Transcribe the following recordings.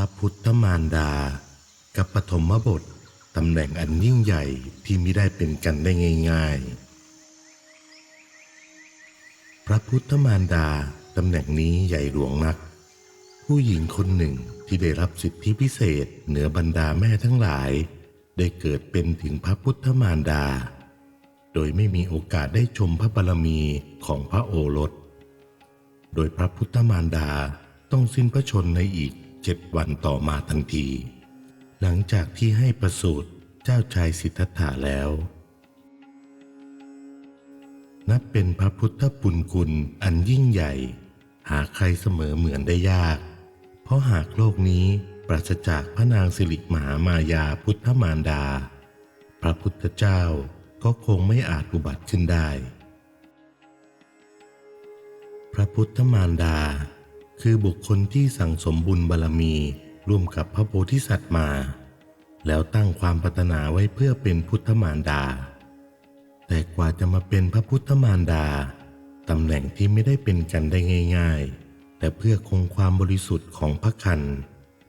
ระพุทธมารดา กับปฐมบทตำแหน่งอันยิ่งใหญ่ที่มิได้เป็นกันได้ง่าย ๆ พระพุทธมารดาตำแหน่งนี้ใหญ่หลวงนัก ผู้หญิงคนหนึ่งที่ได้รับสิทธิพิเศษเหนือบรรดาแม่ทั้งหลาย ได้เกิดเป็นถึงพระพุทธมารดา โดยไม่มีโอกาสได้ชมพระบารมีของพระโอรส โดยพระพุทธมารดาต้องสิ้นพระชนในอีก เจ็ดวันต่อมาทันที หลังจากที่ให้ประสูติเจ้าชายสิทธัตถะแล้ว นับเป็นพระพุทธปุณกุลอันยิ่งใหญ่ หาใครเสมอเหมือนได้ยาก เพราะหากโลกนี้ปราศจากพระนางสิริมหามายาพุทธมารดา พระพุทธเจ้าก็คงไม่อาจอุบัติขึ้นได้ พระพุทธมารดา คือบุคคลที่สั่งสมบุญบารมีร่วมกับพระโพธิสัตว์มา แล้วตั้งความปรารถนาไว้เพื่อเป็นพุทธมารดา แต่กว่าจะมาเป็นพระพุทธมารดาตำแหน่งที่ไม่ได้เป็นกันได้ง่าย ๆ แต่เพื่อคงความบริสุทธิ์ของพระคัน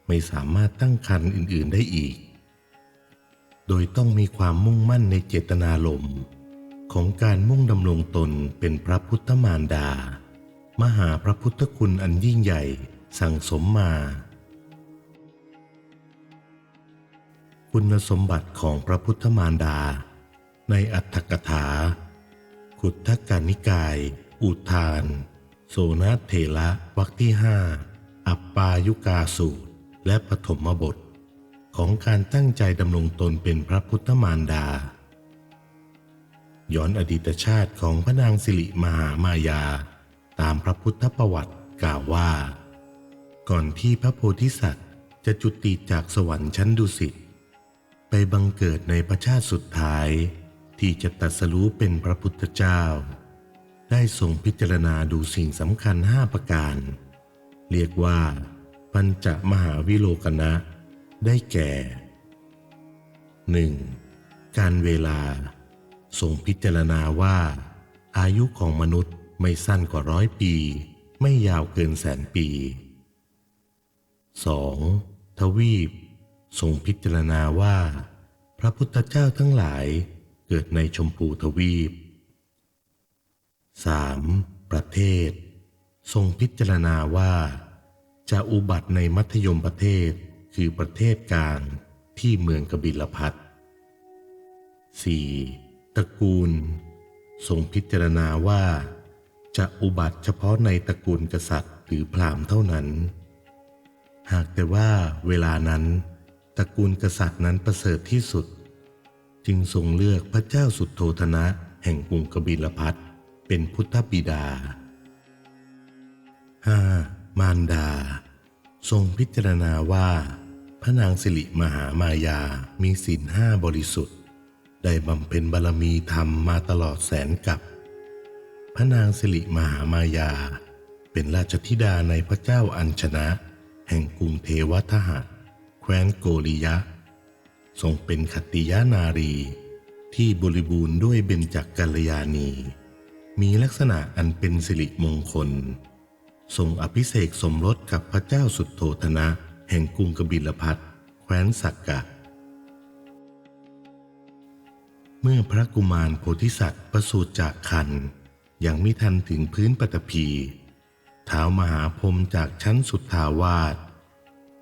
ไม่สามารถตั้งคันอื่นๆได้อีก โดยต้องมีความมุ่งมั่นในเจตนารมณ์ของการมุ่งดำรงตนเป็นพระพุทธมารดา มหาพระพุทธคุณอันยิ่งใหญ่สั่งสมมา คุณสมบัติของพระพุทธมารดา ในอัตถกถา ขุททกานิกาย อุทาน โสนเถระวรรคที่ห้าอัปปายุกาสูตร และปฐมบท ของการตั้งใจดำรงตนเป็นพระพุทธมารดา ย้อนอดีตชาติของพระนางสิริมหามายา ตามพระพุทธประวัติกล่าวว่า ก่อนที่พระโพธิสัตว์จะจุติจากสวรรค์ชั้นดุสิตไปบังเกิดในประชาติสุดท้ายที่จะตรัสรู้เป็นพระพุทธเจ้า ได้ทรงพิจารณาดูสิ่งสำคัญห้าประการ เรียกว่า ปัญจมหาวิโลกนะ ได้แก่ 1. การเวลาทรงพิจารณาว่า อายุของมนุษย์ ไม่สั้นกว่าร้อยปี ไม่ยาวเกินแสนปี 2. ทวีป ทรงพิจารณาว่า พระพุทธเจ้าทั้งหลายเกิดในชมพูทวีป 3. ประเทศ ทรงพิจารณาว่า จะอุบัติในมัธยมประเทศคือประเทศกลางที่เมืองกบิลพัท 4. ตระกูล ทรงพิจารณาว่า จะอุบัติเฉพาะในตระกูลกษัตริย์หรือพราหมณ์เท่านั้น หากแต่ว่าเวลานั้น ตระกูลกษัตริย์นั้นประเสริฐที่สุด จึงทรงเลือกพระเจ้าสุดโทธนะแห่งกรุงกบิลพัทเป็นพุทธบิดา 5. มารดา ทรงพิจารณาว่า พระนางสิริมหามายามีศีลห้าบริสุทธิ์ ได้บำเพ็ญบารมีธรรมมาตลอดแสนกับ พระนางสิริมหามายา เป็นราชธิดาในพระเจ้าอัญชนะ แห่งกรุงเทวทหะแคว้นโกริยะ ทรงเป็นขติยานารี ที่บริบูรณ์ด้วยเบญจกัลยาณี มีลักษณะอันเป็นสิริมงคล ทรงอภิเษกสมรสกับพระเจ้าสุดโทธนะ แห่งกรุงกบิลพัทแคว้นสักกะเมื่อพระกุมารโพธิสัตว์ประสูติจากคัน ยังไม่ทันถึงพื้นปฐพีเท้าวมหาพรมจากชั้นสุดทาวาส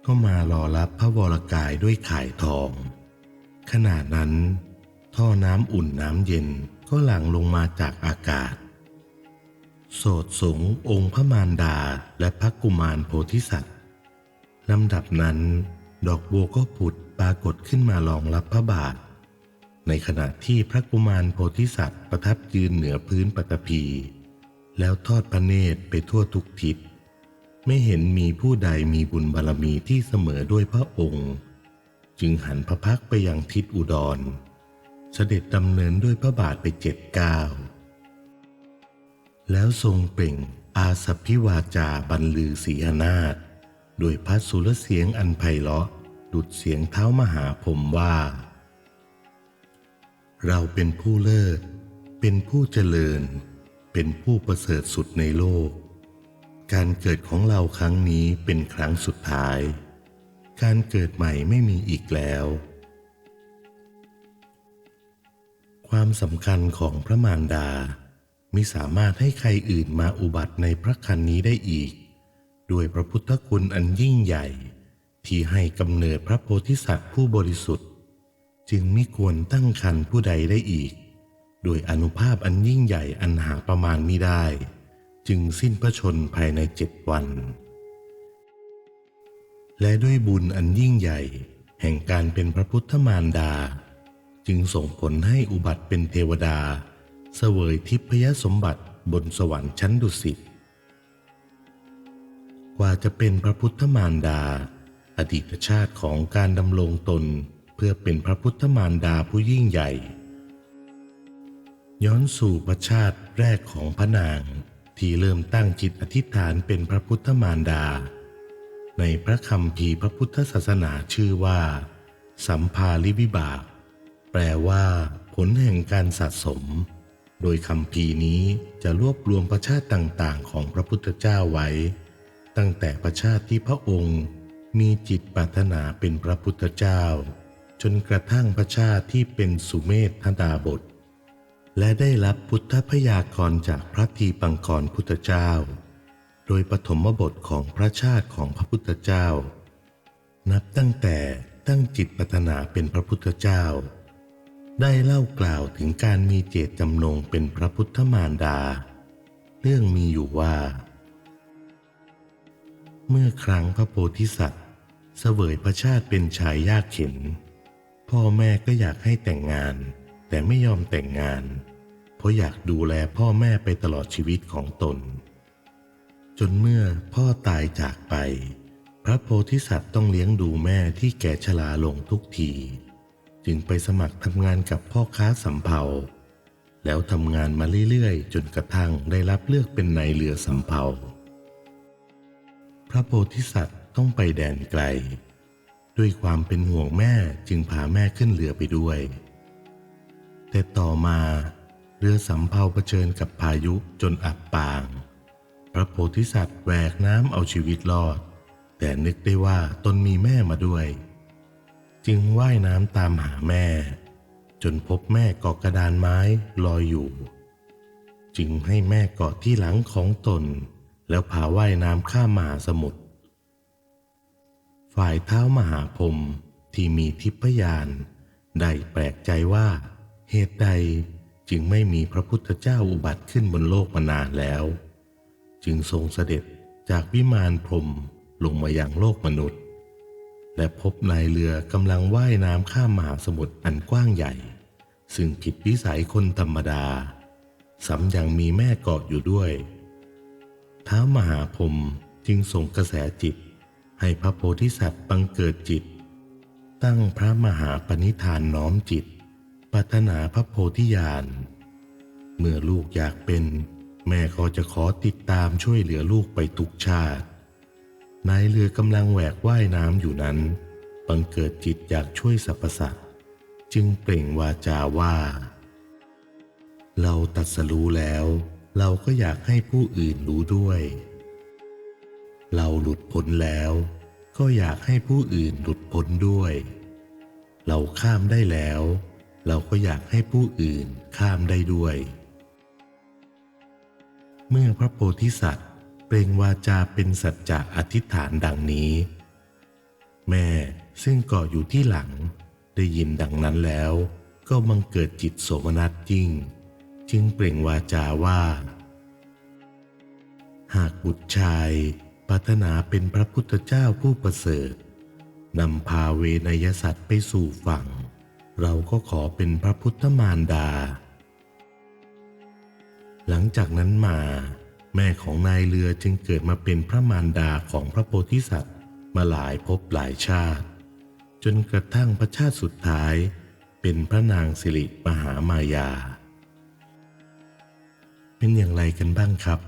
ก็มารอรับพระวรกายด้วยข่ายทอง ขณะนั้น ท่อน้ำอุ่นน้ำเย็นก็หลั่งลงมาจากอากาศ โสดสงองค์พระมารดาและพระกุมารโพธิสัตว์ลำดับนั้น ดอกบัวก็ผุดปรากฏขึ้นมารองรับพระบาท ในขณะที่พระกุมารโพธิสัตว์ประทับยืนเหนือพื้นปฐพี แล้วทอดพระเนตรไปทั่วทุกทิศ ไม่เห็นมีผู้ใดมีบุญบารมีที่เสมอด้วยพระองค์ จึงหันพระพักไปยังทิศอุดร เสด็จดำเนินด้วยพระบาทไปเจ็ดก้าวแล้วทรงเปล่งอาสพพิวาจาบรรลือสีหนาฏโดยพระสุรเสียงอันไพเราะดุดเสียงเท้ามหาพรมว่า เราเป็นผู้เลิศ เป็นผู้เจริญ เป็นผู้ประเสริฐสุดในโลก การเกิดของเราครั้งนี้เป็นครั้งสุดท้าย การเกิดใหม่ไม่มีอีกแล้ว ความสำคัญของพระมารดามิสามารถให้ใครอื่นมาอุบัติในพระคันนี้ได้อีก ด้วยพระพุทธคุณอันยิ่งใหญ่ ที่ให้กำเนิดพระโพธิสัตว์ผู้บริสุทธิ์ จึงไม่ควรตั้งคันผู้ใดได้อีก โดยอนุภาพอันยิ่งใหญ่อันหาประมาณมิได้ จึงสิ้นพระชนภายในเจ็ดวัน และด้วยบุญอันยิ่งใหญ่ แห่งการเป็นพระพุทธมารดา จึงส่งผลให้อุบัติเป็นเทวดา เสวยทิพยสมบัติบนสวรรค์ชั้นดุสิตกว่าจะเป็นพระพุทธมารดา อดีตชาติของการดำรงตน พื่อเป็นพระพุทธมารดาผู้ยิ่งใหญ่ ย้อนสู่ประชาติแรกของพระนางที่เริ่มตั้งจิตอธิษฐานเป็นพระพุทธมารดา ในพระคำพีพระพุทธศาสนาชื่อว่า สัมภาริวิบาก แปลว่า ผลแห่งการสะสม โดยคำพีนี้จะรวบรวมประชาติต่างๆ ของพระพุทธเจ้าไว้ ตั้งแต่ประชาติที่พระองค์มีจิตปรารถนาเป็นพระพุทธเจ้า จนกระทั่งประชาติที่เป็นสุเมธธดาบท และได้รับพุทธพยากรจากพระทีปังกรพุทธเจ้า โดยปฐมบทของพระชาติของพระพุทธเจ้า นับตั้งแต่ตั้งจิตปรารถนาเป็นพระพุทธเจ้า ได้เล่ากล่าวถึงการมีเจตจำนงเป็นพระพุทธมารดา เรื่องมีอยู่ว่า เมื่อครั้งพระโพธิสัตว์เสวยพระชาติเป็นชายยากเข็น พ่อแม่ก็อยากให้แต่งงาน แต่ไม่ยอมแต่งงาน เพราะอยากดูแลพ่อแม่ไปตลอดชีวิตของตน จนเมื่อพ่อตายจากไป พระโพธิสัตว์ต้องเลี้ยงดูแม่ที่แก่ชราลงทุกที จึงไปสมัครทำงานกับพ่อค้าสำเภาแล้วทำงานมาเรื่อยๆ จนกระทั่งได้รับเลือกเป็นนายเรือสำเภา พระโพธิสัตว์ต้องไปแดนไกล ด้วยความเป็นห่วงแม่จึงพาแม่ขึ้นเรือไปด้วย แต่ต่อมาเรือสำเภาเผชิญกับพายุจนอับปาง พระโพธิสัตว์แหวกน้ำเอาชีวิตรอด แต่นึกได้ว่าตนมีแม่มาด้วย จึงว่ายน้ำตามหาแม่ จนพบแม่เกาะกระดานไม้ลอยอยู่ จึงให้แม่เกาะที่หลังของตน แล้วพาว่ายน้ำข้ามมหาสมุทร ฝ่ายเท้ามหาพรมที่มีทิพยานได้แปลกใจว่า เหตุใดจึงไม่มีพระพุทธเจ้าอุบัติขึ้นบนโลกมานานแล้ว จึงทรงเสด็จจากวิมานพรมลงมายังโลกมนุษย์ และพบนายเรือกำลังว่ายน้ำข้ามมหาสมุทรอันกว้างใหญ่ ซึ่งผิดวิสัยคนธรรมดาซ้ำยังมีแม่เกาะอยู่ด้วย ท้ามหาพรมจึงส่งกระแสจิต ให้พระโพธิสัตว์บังเกิดจิต ตั้งพระมหาปณิธานน้อมจิตปรารถนาพระโพธิญาณ เมื่อลูกอยากเป็น แม่ก็จะขอติดตามช่วยเหลือลูกไปทุกชาตินายเรือกำลังแหวกว่ายน้ำอยู่นั้น บังเกิดจิตอยากช่วยสรรพสัตว์จึงเปล่งวาจาว่า เราตัดสรู้แล้ว เราก็อยากให้ผู้อื่นรู้ด้วย เราหลุดพ้นแล้ว ก็อยากให้ผู้อื่นหลุดพ้นด้วย เราข้ามได้แล้ว เราก็อยากให้ผู้อื่นข้ามได้ด้วย เมื่อพระโพธิสัตว์เปล่งวาจาเป็นสัจจะอธิษฐานดังนี้ แม่ซึ่งเกาะอยู่ที่หลังได้ยินดังนั้นแล้ว ก็บังเกิดจิตโสมนัสยิ่ง จึงเปล่งวาจาว่า หากบุตรชาย ปรารถนาเป็นพระพุทธเจ้าผู้ประเสริฐนำพาเวนยสัตว์ไปสู่ฝั่ง เราก็ขอเป็นพระพุทธมารดา หลังจากนั้นมา แม่ของนายเรือจึงเกิดมาเป็นพระมารดาของพระโพธิสัตว์มาหลายภพหลายชาติ จนกระทั่งพระชาติสุดท้าย เป็นพระนางสิริมหามายา เป็นอย่างไรกันบ้างครับ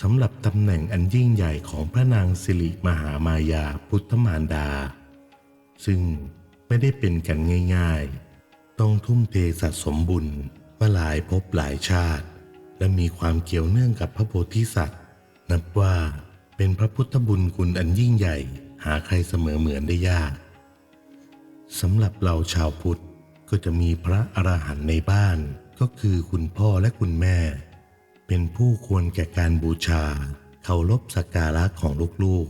สำหรับตำแหน่งอันยิ่งใหญ่ของพระนางสิริมหามายาพุทธมารดา ซึ่งไม่ได้เป็นกันง่าย ๆ ต้องทุ่มเทสะสมบุญมาหลายภพหลายชาติ และมีความเกี่ยวเนื่องกับพระโพธิสัตว์ นับว่าเป็นพระพุทธบุญคุณอันยิ่งใหญ่หาใครเสมอเหมือนได้ยากสำหรับเราชาวพุทธก็จะมีพระอรหันต์ในบ้านก็คือคุณพ่อและคุณแม่ เป็นผู้ควรแก่การบูชาเคารพสักการะของลูก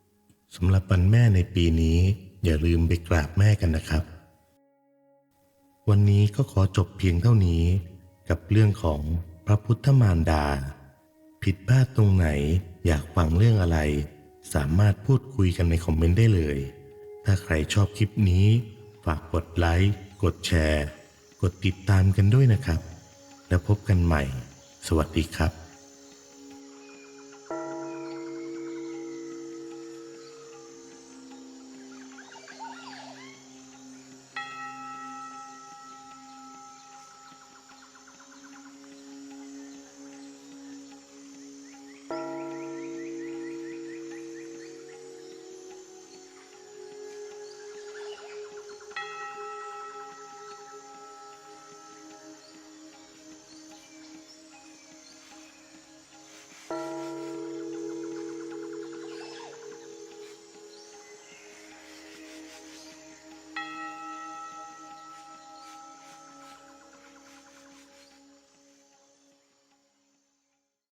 ๆสำหรับวันแม่ในปีนี้อย่าลืมไปกราบแม่กันนะครับ วันนี้ก็ขอจบเพียงเท่านี้ กับเรื่องของพระพุทธมารดา ผิดพลาดตรงไหนอยากฟังเรื่องอะไร สามารถพูดคุยกันในคอมเมนต์ได้เลย ถ้าใครชอบคลิปนี้ ฝากกดไลค์ กดแชร์ กดติดตามกันด้วยนะครับ แล้วพบกันใหม่ สวัสดีครับ